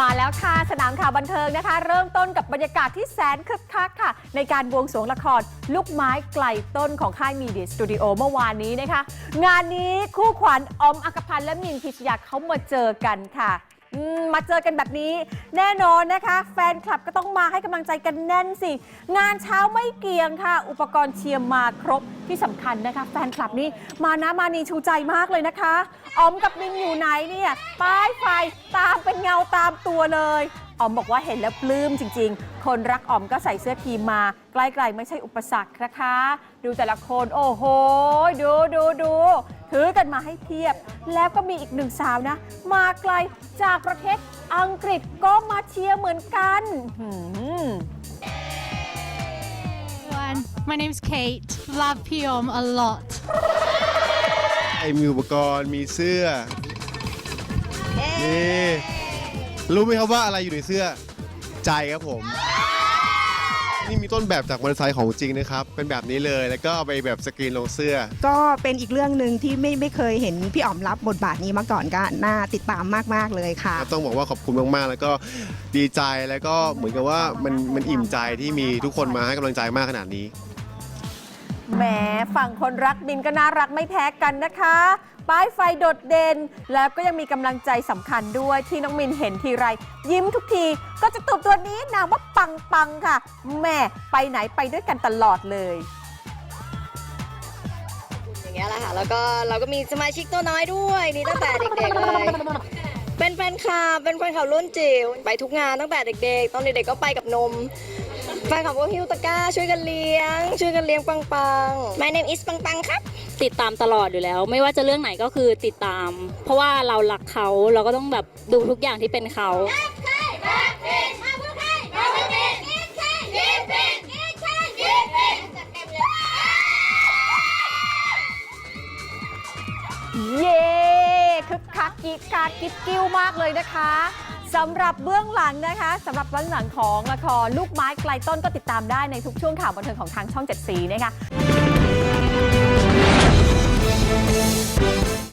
มาแล้วค่ะ สนามข่าวบันเทิงนะคะ เริ่มต้นกับบรรยากาศที่แสนคึกคักค่ะ ในการบวงสรวงละคร ลูกไม้ไกลต้นของค่ายมีเดียสตูดิโอเมื่อวานนี้นะคะ งานนี้คู่ขวัญออมอักพันธ์และมินพิชยาเขามาเจอกันค่ะ อืมมาเจอกันแบบนี้ แน่นอนนะคะ แฟนคลับก็ต้องมาให้กำลังใจกันแน่นสิ งานเช้าไม่เกี่ยงค่ะ อุปกรณ์เชียร์มาครบที่สำคัญนะคะ แฟนคลับนี่มานะมานีชูใจมากเลยนะคะออมกับมินอยู่ไหนเนี่ยป้ายไฟตามเป็นเงาตามตัวเลย ออมบอกว่าเห็นแล้วปลื้มจริง ๆ คนรักออมก็ใส่เสื้อทีมมา ใกล้ๆไม่ใช่อุปสรรคนะคะ ดูแต่ละคนโอ้โห ดูดูดูถือกันมาให้เพียบ แล้วก็มีอีกหนึ่งสาวนะ มาไกลจากประเทศอังกฤษก็มาเชียร์เหมือนกันหืม everyone. My name's Kate. Love Piom a lot. ไอ้มีอุปกรณ์มีเสื้อนี่ รู้ไหมครับว่าอะไรอยู่ในเสื้อ ใจครับผม นี่มีต้นแบบจากมอเตอร์ไซค์ของจริงนะครับ เป็นแบบนี้เลยแล้วก็เอาไปแบบสกรีนลงเสื้อ ก็เป็นอีกเรื่องหนึ่งที่ไม่ไม่เคยเห็นพี่อ๋อมรับบทบาทนี้มาก่อนก็น่าติดตามมากๆเลยค่ะ ต้องบอกว่าขอบคุณมากๆ แล้วก็ดีใจแล้วก็เหมือนกับว่ามันมันอิ่มใจที่มีทุกคนมาให้กำลังใจมากขนาดนี้ แหมฝั่งคนรักมินก็น่ารักไม่แพ้กันนะคะ ป้ายไฟโดดเด่น แล้วก็ยังมีกำลังใจสำคัญด้วยที่น้องมินเห็นทีไร ยิ้มทุกที ก็จะตูบตัวนี้นามว่าปังปังค่ะแหม่ไปไหนไปด้วยกันตลอดเลยอย่างเงี้ยแหละค่ะแล้วก็เราก็มีสมาชิกตัวน้อยด้วยนี่ตั้งแต่เด็กๆเลย ค่ะ เป็นแฟนคลับรุ่นจิ๋วไปทุกงานตั้งแต่เด็กๆ ตอนเด็กๆก็ไปกับนมแฟนคลับก็ฮิวตะกร้าช่วยกันเลี้ยง ช่วยกันเลี้ยงปังปังๆ My name is ปังปังครับ ติดตามตลอดอยู่แล้ว ไม่ว่าจะเรื่องไหนก็คือติดตาม เพราะว่าเรารักเขาเราก็ต้องแบบดูทุกอย่างที่เป็นเขา กีดการกิ๊บกิ้วมากเลยนะคะสำหรับเบื้องหลังนะคะสำหรับเบื้องหลังของละครลูกไม้ไกลต้นก็ติดตามได้ในทุกช่วงข่าวบันเทิงของทางช่อง 7 สีนะคะ